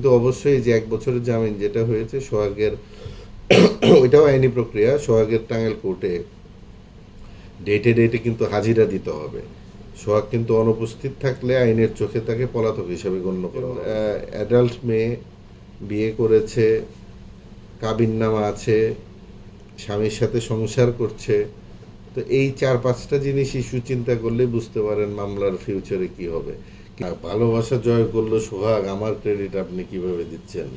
কিন্তু অবশ্যই যে এক বছরের জামিন যেটা হয়েছে সোহাগের ওইটাও আইনি প্রক্রিয়া সোহাগের টাঙ্গেল কোর্টে ডেটে ডেটে কিন্তু হাজিরা দিতে হবে। সোহাগ কিন্তু অনুপস্থিত থাকলে আইনের চোখে তাকে পলাতক হিসেবে গণ্য করা অ্যাডাল্ট মেয়ে বিয়ে করেছে কাবিন নামা আছে স্বামীর সাথে সংসার করছে। তো এই চার পাঁচটা জিনিস ইস্যু চিন্তা করলে বুঝতে পারেন মামলার ফিউচারে কি হবে। ভালোবাসা জয় করল সোহাগ, আমার ক্রেডিট আপনি কীভাবে দিচ্ছেন?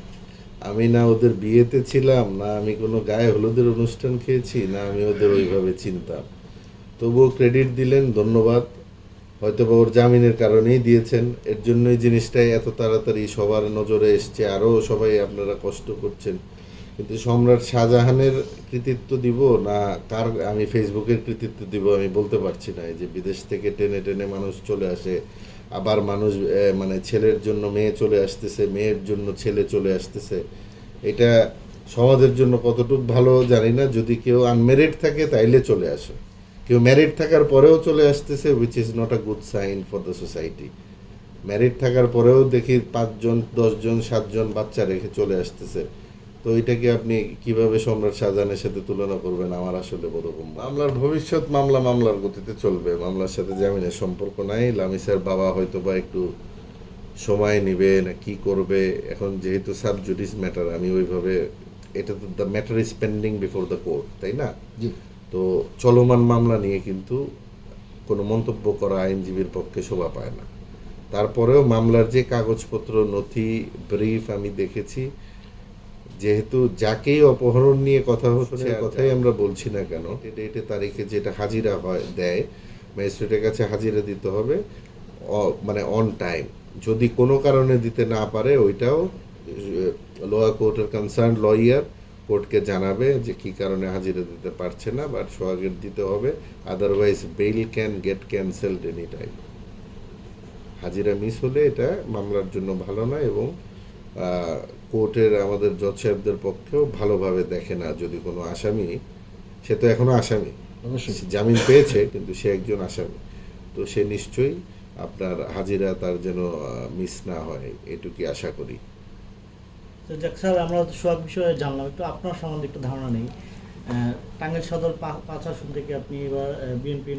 আমি না ওদের বিয়েতে ছিলাম, না আমি কোনো গায়ে হলুদের অনুষ্ঠান খেয়েছি, না আমি ওদের ওইভাবে চিনতাম। তবুও ক্রেডিট দিলেন, ধন্যবাদ। হয়তো বা ওর জামিনের কারণেই দিয়েছেন, এর জন্যই জিনিসটাই এত তাড়াতাড়ি সবার নজরে এসছে, আরও সবাই আপনারা কষ্ট করছেন। কিন্তু সম্রাট শাহজাহানের কৃতিত্ব দিব না কার আমি ফেসবুকের কৃতিত্ব দিব আমি বলতে পারছি না। এই যে বিদেশ থেকে টেনে টেনে মানুষ চলে আসে, আবার মানুষ মানে ছেলের জন্য মেয়ে চলে আসতেছে, মেয়ের জন্য ছেলে চলে আসতেছে। এটা সমাজের জন্য কতটুকু ভালো জানি না। যদি কেউ আনমেরিড থাকে তাইলে চলে আসে। কেউ ম্যারিড থাকার পরেও চলে আসতেছে which is not a good sign for the society married থাকার পরেও দেখি পাঁচজন, দশজন, সাতজন বাচ্চা রেখে চলে আসতেছে। তো এটাকে আপনি কীভাবে সম্রাট শাহজাহানের সাথে তুলনা করবেন? আমার আসলে বোধগম্য মামলার ভবিষ্যৎ মামলা মামলার গতিতে চলবে। মামলার সাথে জামিনের সম্পর্ক নাই। লামিসার বাবা হয়তো বা একটু সময় নিবে না কি করবে? এখন যেহেতু সাব জুডিস ম্যাটার আমি ওইভাবে এটা তো the matter is pending before the court তাই না? তো চলমান মামলা নিয়ে কিন্তু কোনো মন্তব্য করা আইনজীবীর পক্ষে শোভা পায় না। তারপরেও মামলার যে কাগজপত্র নথি ব্রিফ আমি দেখেছি যেহেতু যাকেই অপহরণ নিয়ে কথা হচ্ছে কথাই আমরা বলছি না কেন ডেটে তারিখে যেটা হাজিরা হয় দেয় ম্যাজিস্ট্রেটের কাছে হাজিরা দিতে হবে মানে অন টাইম যদি কোনো কারণে দিতে না পারে ওইটাও লোয়ার কোর্টের কনসার্ন লয়ার কোর্টকে জানাবে যে কি কারণে হাজিরা দিতে পারছে না বাট সোহাগের দিতে হবে otherwise bail can get cancelled any time হাজিরা মিস হলে এটা মামলার জন্য ভালো না এবং কোর্টের আমাদের জজ সাহেবদের পক্ষেও ভালোভাবে দেখে না যদি কোনো আসামি সে তো এখনও আসামি। জামিন পেয়েছে কিন্তু সে একজন আসামি। তো সে নিশ্চয়ই আপনার হাজিরা তার যেন মিস না হয় এটুকুই আশা করি। যাক স্যার আমরা তো সোহাগ বিষয়ে জানলাম। একটু আপনার সম্বন্ধে একটু ধারণা নেই। টাঙ্গাইল সদর পাঁচ আসন থেকে আপনি এবার বিএনপি